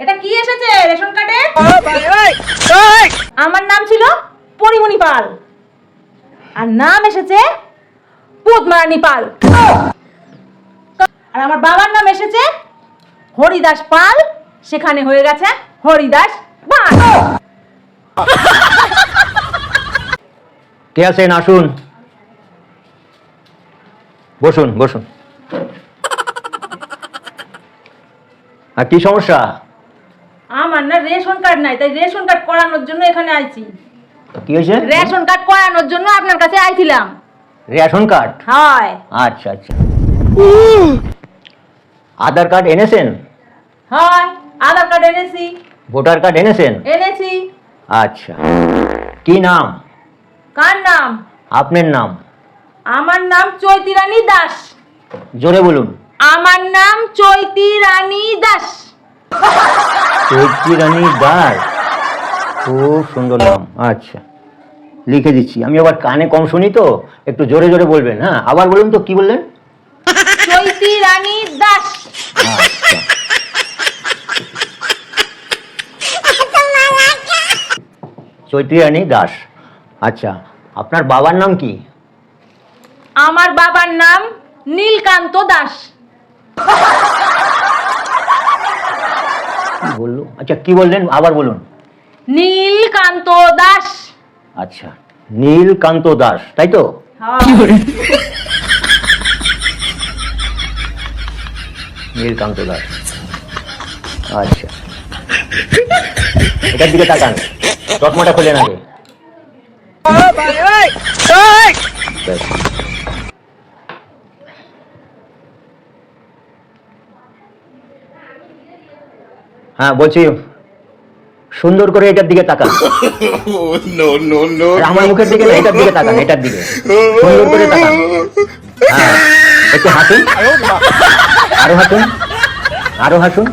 এটা কি এসেছে, রেশন কার্ডে? আমার নাম ছিল পরিমণি পাল। আর নাম এসেছে পদ্মারানী পাল। আর আমার বাবার নাম এসেছে হরিদাস পাল। সেখানে হয়ে গেছে হরিদাস পাল। কে আছেন? আসুন। বসুন বসুন। আর কি সমস্যা? আমার না রেশন কার্ড নাই তাই রেশন কার্ড করানোর জন্য এখানে আইছি। কি হয়েছে? রেশন কার্ড করানোর জন্য আপনার কাছে আইছিলাম। Ration card? হয়। আচ্ছা আচ্ছা। আধার কার্ড এনেছেন? হয় আধার কার্ড এনেছি। ভোটার কার্ড এনেছেন? এনেছি। আচ্ছা। কি নাম? কার নাম? আপনার নাম? আমার নাম চৈতি রানী দাস। জোরে বলুন। আমার নাম চৈতি রানী দাস। চৈত্রী রানী দাস খুব সুন্দর নাম। আচ্ছা লিখে দিচ্ছি। আমি আবার কানে কম শুনি তো একটু জোরে জোরে বলবেন হ্যাঁ? আবার বলুন তো কি বললেন? চৈতি রানী দাস। চৈত্রী রানী দাস। আচ্ছা আপনার বাবার নাম কি? আমার বাবার নাম নীলকান্ত দাস। কি বলল? আচ্ছা কি বললেন? আবার বলুন। নীলকান্ত দাস। আচ্ছা নীলকান্ত দাস তাই তো? নীলকান্ত দাস। আচ্ছা। এটার দিকে তাকান। চশমাটা খুলে আগে। হ্যাঁ বলছি সুন্দর করে এটার দিকে তাকান. আমার মুখের দিকে না এটার দিকে তাকান এটার দিকে। সুন্দর করে তাকান। হ্যাঁ একটু হাসুন আরও হাসুন আরও হাসুন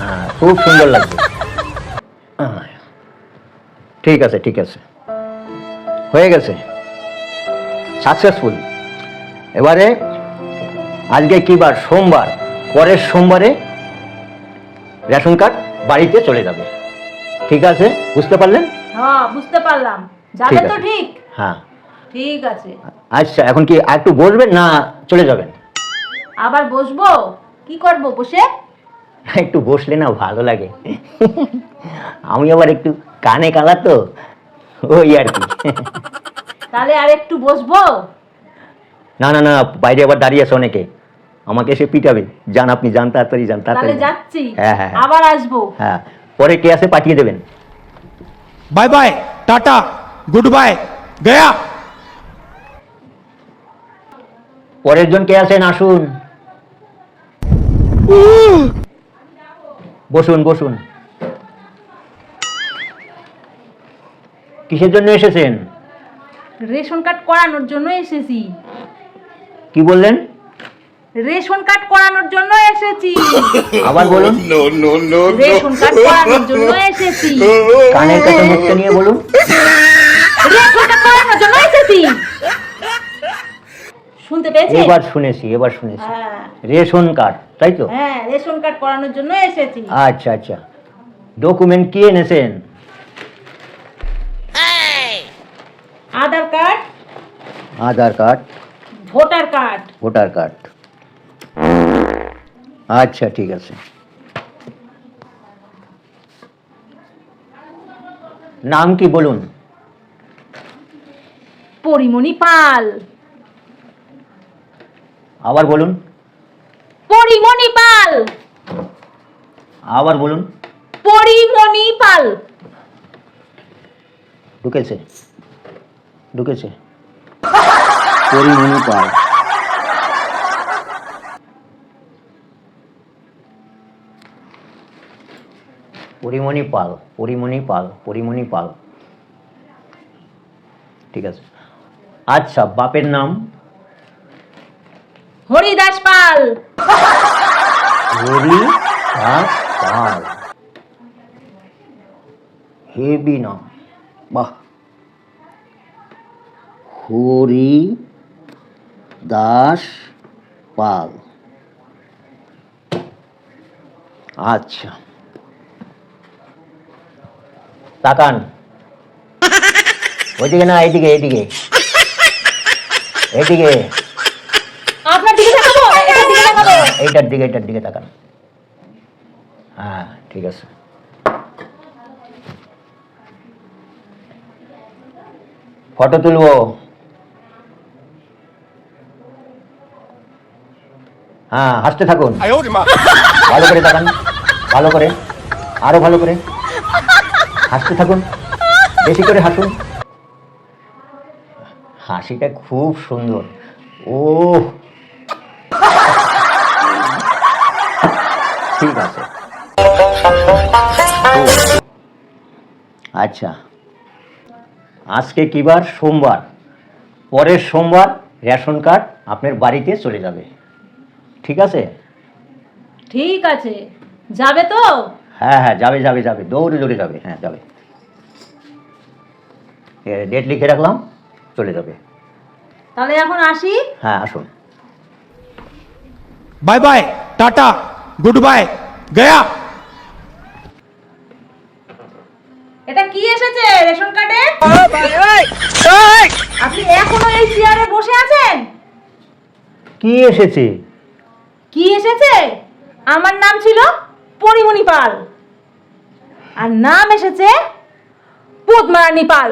হ্যাঁ খুব সুন্দর লাগবে হ্যাঁ, ঠিক আছে ঠিক আছে। হয়ে গেছে। সাকসেসফুল এবারে আজকে কি বার? সোমবার। পরের সোমবারে রেশন কার্ড বাড়িতে চলে যাবে। ঠিক আছে? বুঝতে পারলেন? হ্যাঁ বুঝতে পারলাম। যাবে তো ঠিক? হ্যাঁ। ঠিক আছে। আচ্ছা এখন কি আর একটু বসবেন না চলে যাবেন? আবার বসবো? কি করব বসে? একটু বসলে না ভালো লাগে। আমি আবার একটু কানে কালা তো ওই আর কি। তাহলে আর একটু বসবো? না না না বাইরে আবার দাঁড়িয়ে আছে অনেকে। আমাকে এসে পিটাবে। যান আপনি যান তাড়াতাড়ি যান তাড়াতাড়ি যাচ্ছি। হ্যাঁ, হ্যাঁ হ্যাঁ আবার আসব। হ্যাঁ পরে কে আসে পাঠিয়ে দেবেন। Bye bye tata good bye Gaya. পরের জন কে আছেন? আসুন। বসুন বসুন। কিসের জন্য এসেছেন? রেশন কার্ড করানোর জন্য এসেছি। কি বললেন? রেশন কার্ড করানোর জন্য এসেছি। আবার বলুন। রেশন কার্ড করানোর জন্য এসেছি। কানের কাছে মুখটা নিয়ে বলুন। রেশন কার্ড করানোর জন্য এসেছি। শুনতে পেয়েছি এবার শুনেছি এবার শুনেছি। হ্যাঁ। রেশন কার্ড তাই তো? হ্যাঁ রেশন কার্ড করানোর জন্য এসেছি। আচ্ছা আচ্ছা। ডকুমেন্ট কি এনেছেন? Aadhaar card Aadhaar card. Voter card. Voter card. আচ্ছা ঠিক আছে। নাম কি বলুন? পরিমণি পাল। আবার বলুন। পরিমণি পাল। আবার বলুন। পরিমণি পাল। ঢুকেছে। ঢুকেছে। পরিমণি পাল। পরিমণি পাল পরিমণি পাল পরিমণি পাল। ঠিক আছে। আচ্ছা বাপের নাম? হরিদাস পাল। হরি দাস পাল। হেবি নাম। বাহ। হরি দাস পাল। আচ্ছা। তাকান। ওইদিকে না এইদিকে এইদিকে। এইদিকে। আপনার দিকে তাকাবো? এটার দিকে এইটার দিকে এইটার দিকে তাকান। হ্যাঁ ঠিক আছে। ফটো তুলবো। হ্যাঁ হাসতে থাকুন। ভালো করে তাকান। ভালো করে। আরও ভালো করে। হাসতে থাকুন। বেশি করে হাসুন। হাসিটা খুব সুন্দর। ও ঠিক আছে। আচ্ছা। আজকে কি বার? সোমবার। পরের সোমবার রেশন কার্ড আপনার বাড়িতে চলে যাবে। ঠিক আছে? ঠিক আছে। যাবে তো? হ্যাঁ হ্যাঁ যাবে যাবে যাবে দৌড়ে দৌড়ে যাবে হ্যাঁ যাবে। ডেট লিখে রাখলাম চলে যাবে। তাহলে এখন আসি? হ্যাঁ আসুন। Bye bye tata good bye গয়া এটা কি এসেছে রেশন কার্ডে? আপনি এখনও এই চেয়ারে বসে আছেন? কি এসেছে? কি এসেছে? আমার নাম ছিল পরিমণি পাল। আর নাম এসেছে পদ্মারানী পাল।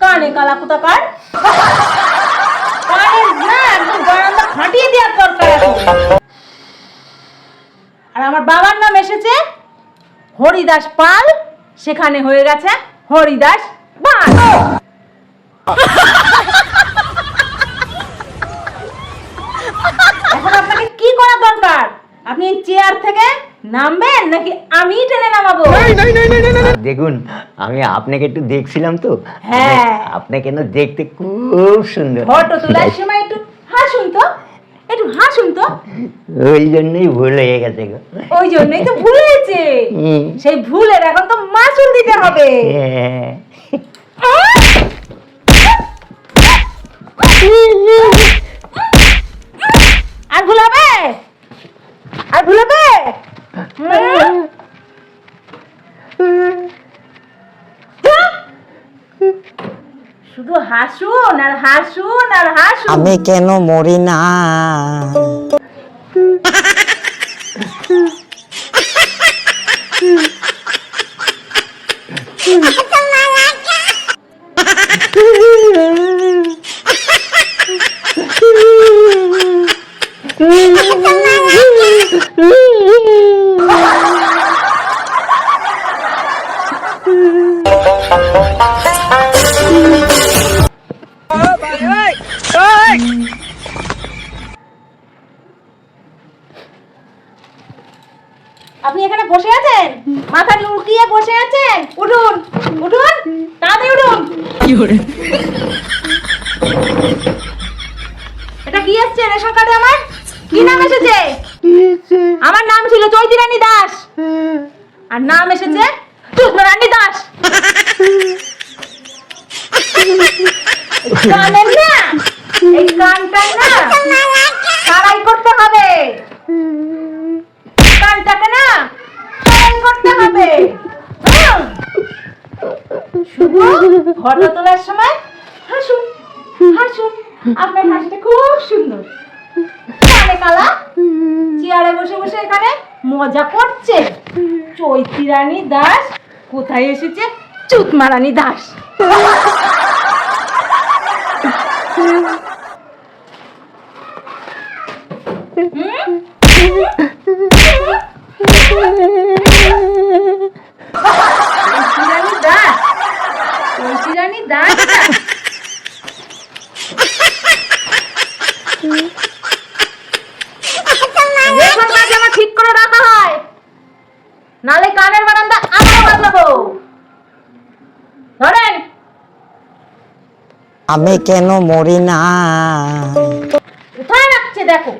কানে কালা কোথাকার কানে না, একদম ফাটিয়ে দেওয়ার দরকার। আর আমার বাবার নাম এসেছে হরিদাস পাল। সেখানে হয়ে গেছে হরিদাস পাল। এখন আপনাকে কি করা দরকার? আপনি চেয়ার থেকে নামবেন? নাকি আমি টেনে নামাবো? দেখুন আমি আপনাকে একটু দেখছিলাম তো। হ্যাঁ। আপনাকে না দেখতে খুব সুন্দর। ফটো তোলার সময় একটু হাসুন তো। একটু হাসুন তো। ওই জন্যই ভুল হয়ে গেছে গো। ওই জন্যই তো ভুল হয়েছে। সেই ভুলের এখন তো মাসুল দিতে হবে। হ্যাঁ। হাসুন আর হাসুন আর হাসুন। আমি কেন মরি না? মাথা লুকিয়ে বসে আছেন? উঠুন উঠুন তাড়াতাড়ি উঠুন। এটা কি এসছে রেশন কার্ডে আমার? কি নাম এসেছে? আমার নাম ছিল চৈতি রানী দাস। আর নাম এসেছে রানী দাস। কানের না এই কানটা না সারাই করতে হবে কানটাকে না সারাই করতে হবে হুম। শুধু ফটো তোলার সময় হাসুন হাসুন। আপনার হাসিটা খুব সুন্দর। কানে কালা, চেয়ারে বসে বসে এখানে মজা করছে। চৈতি রানী দাস, কোথায় এসেছে? চুতমা রানী দাস চৈতি রানী দাস চৈতি রানী দাস না। রেশন কার্ড যেন ঠিক করে রাখা হয় নালে কানের বারান্দা আবার বদলাবো ধরেন আমি কেন মরি না দেখো।